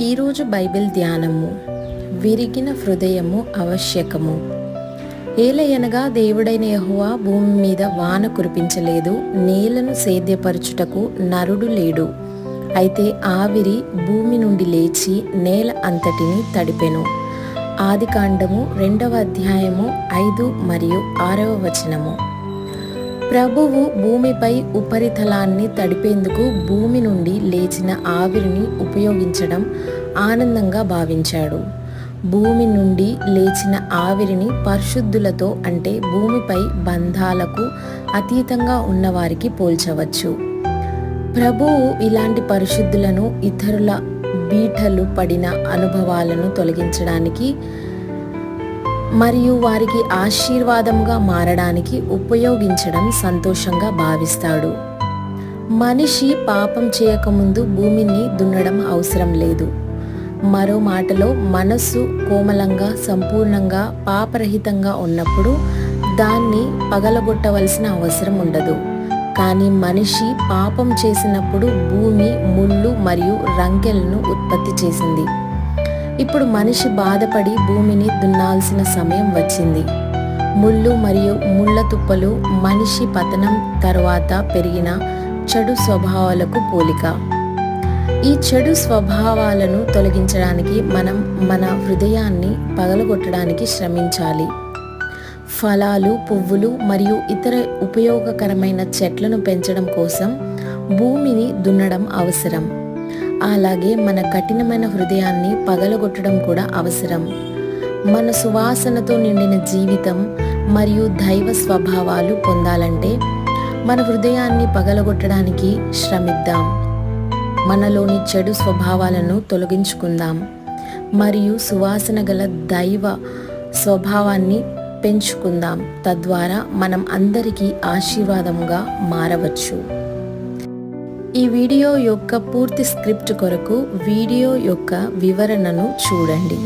ఈరోజు బైబిల్ ధ్యానము. విరిగిన హృదయము ఆవశ్యకము. ఏలయనగా దేవుడైన యహువా భూమి మీద వాన కురిపించలేదు నేలను సేద్యపరచుటకు నరుడు లేడు. అయితే ఆవిరి భూమి నుండి లేచి నేల అంతటిని తడిపెను. ఆదికాండము రెండవ అధ్యాయము ఐదు మరియు ఆరవ వచనము. ప్రభువు భూమిపై ఉపరితలాన్ని తడిపేందుకు భూమి నుండి లేచిన ఆవిరిని ఉపయోగించడం ఆనందంగా భావించాడు. భూమి నుండి లేచిన ఆవిరిని పరిశుద్ధులతో అంటే భూమిపై బంధాలకు అతీతంగా ఉన్నవారికి పోల్చవచ్చు. ప్రభువు ఇలాంటి పరిశుద్ధులను ఇతరుల బీటలు పడిన అనుభవాలను తొలగించడానికి మరియు వారికి ఆశీర్వాదంగా మారడానికి ఉపయోగించడం సంతోషంగా భావిస్తాడు. మనిషి పాపం చేయకముందు భూమిని దున్నడం అవసరం లేదు. మరో మాటలో మనస్సు కోమలంగా సంపూర్ణంగా పాపరహితంగా ఉన్నప్పుడు దాన్ని పగలగొట్టవలసిన అవసరం ఉండదు. కానీ మనిషి పాపం చేసినప్పుడు భూమి ముళ్ళు మరియు రంకెలను ఉత్పత్తి చేసింది. ఇప్పుడు మనిషి బాధపడి భూమిని దున్నాల్సిన సమయం వచ్చింది. ముళ్ళు మరియు ముళ్ళ తుప్పలు మనిషి పతనం తర్వాత పెరిగిన చెడు స్వభావాలకు పోలిక. ఈ చెడు స్వభావాలను తొలగించడానికి మనం మన హృదయాన్ని పగలగొట్టడానికి శ్రమించాలి. ఫలాలు పువ్వులు మరియు ఇతర ఉపయోగకరమైన చెట్లను పెంచడం కోసం భూమిని దున్నడం అవసరం. అలాగే మన కఠినమైన హృదయాన్ని పగలగొట్టడం కూడా అవసరం. మన సువాసనతో నిండిన జీవితం మరియు దైవ స్వభావాలు పొందాలంటే మన హృదయాన్ని పగలగొట్టడానికి శ్రమిద్దాం. మనలోని చెడు స్వభావాలను తొలగించుకుందాం. మరియు సువాసన గల దైవ స్వభావాన్ని పెంచుకుందాం. తద్వారా మనం అందరికీ ఆశీర్వాదంగా మారవచ్చు. ఈ వీడియో యొక్క పూర్తి స్క్రిప్ట్ కొరకు వీడియో యొక్క వివరణను చూడండి.